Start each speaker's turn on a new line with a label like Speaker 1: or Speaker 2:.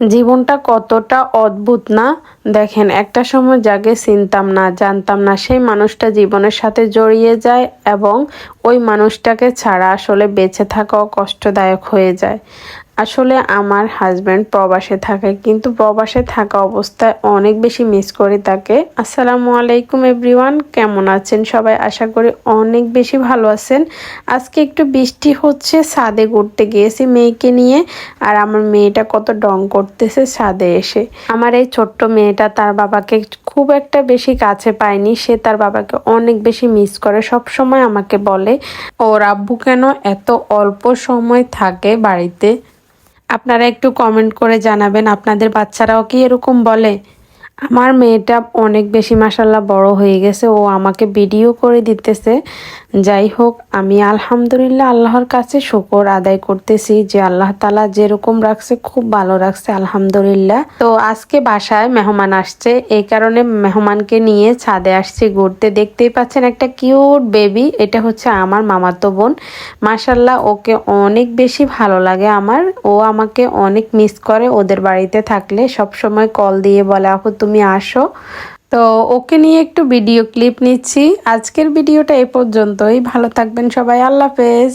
Speaker 1: জীবনটা কতটা অদ্ভুত না? দেখেন, একটা সময় যাকে চিনতাম না, জানতাম না সেই মানুষটা জীবনের সাথে জড়িয়ে যায় এবং ওই মানুষটাকে ছাড়া আসলে বেঁচে থাকাও কষ্টদায়ক হয়ে যায়। আসলে আমার হাজব্যান্ড প্রবাসে থাকে, কিন্তু প্রবাসে থাকা অবস্থায় অনেক বেশি মিস করি তাকে। আসসালামু আলাইকুম এভরিওয়ান কেমন আছেন? সবাই আশা করি অনেক বেশি ভালো আছেন। আজকে একটু বৃষ্টি হচ্ছে, ছাদে ঘুরতে গিয়েছি মেয়েকে নিয়ে, আর আমার মেয়েটা কত ডং করতেছে ছাদে এসে। আমার এই ছোট্ট মেয়েটা তার বাবাকে খুব একটা বেশি কাছে পায়নি, সে তার বাবাকে অনেক বেশি মিস করে সব সময় আমাকে বলে, ওর আব্বু কেন এত অল্প সময় থাকে বাড়িতে? আপনারা একটু কমেন্ট করে জানাবেন আপনাদের বাচ্চারাও কি এরকম বলে? আমার মেয়েটা অনেক বেশি মাসাল্লাহ বড় হয়ে গেছে। ও আমাকে ভিডিও করে দিতেছে। যাই হোক, আমি আলহামদুলিল্লাহ আল্লাহর কাছে শুকর আদায় করতেছি যে আল্লাহ তালা যেরকম রাখছে, খুব ভালো রাখছে, আলহামদুলিল্লাহ। তো আজকে বাসায় মেহমান আসছে। এই কারণে মেহমানকে নিয়ে ছাদে আসছি, ঘুরতে। দেখতেই পাচ্ছেন একটা কিউট বেবি। এটা হচ্ছে আমার মামাতো বোন। মাসাল্লাহ ওকে অনেক বেশি ভালো লাগে আমার। ও আমাকে অনেক মিস করে ওদের বাড়িতে থাকলে। সব সময় কল দিয়ে বলে, আপু তুমি আসো। তো ওকে নিয়ে একটু ভিডিও ক্লিপ নিচ্ছি। আজকের ভিডিওটা এ পর্যন্তই। ভালো থাকবেন সবাই। আল্লাহ হাফেজ।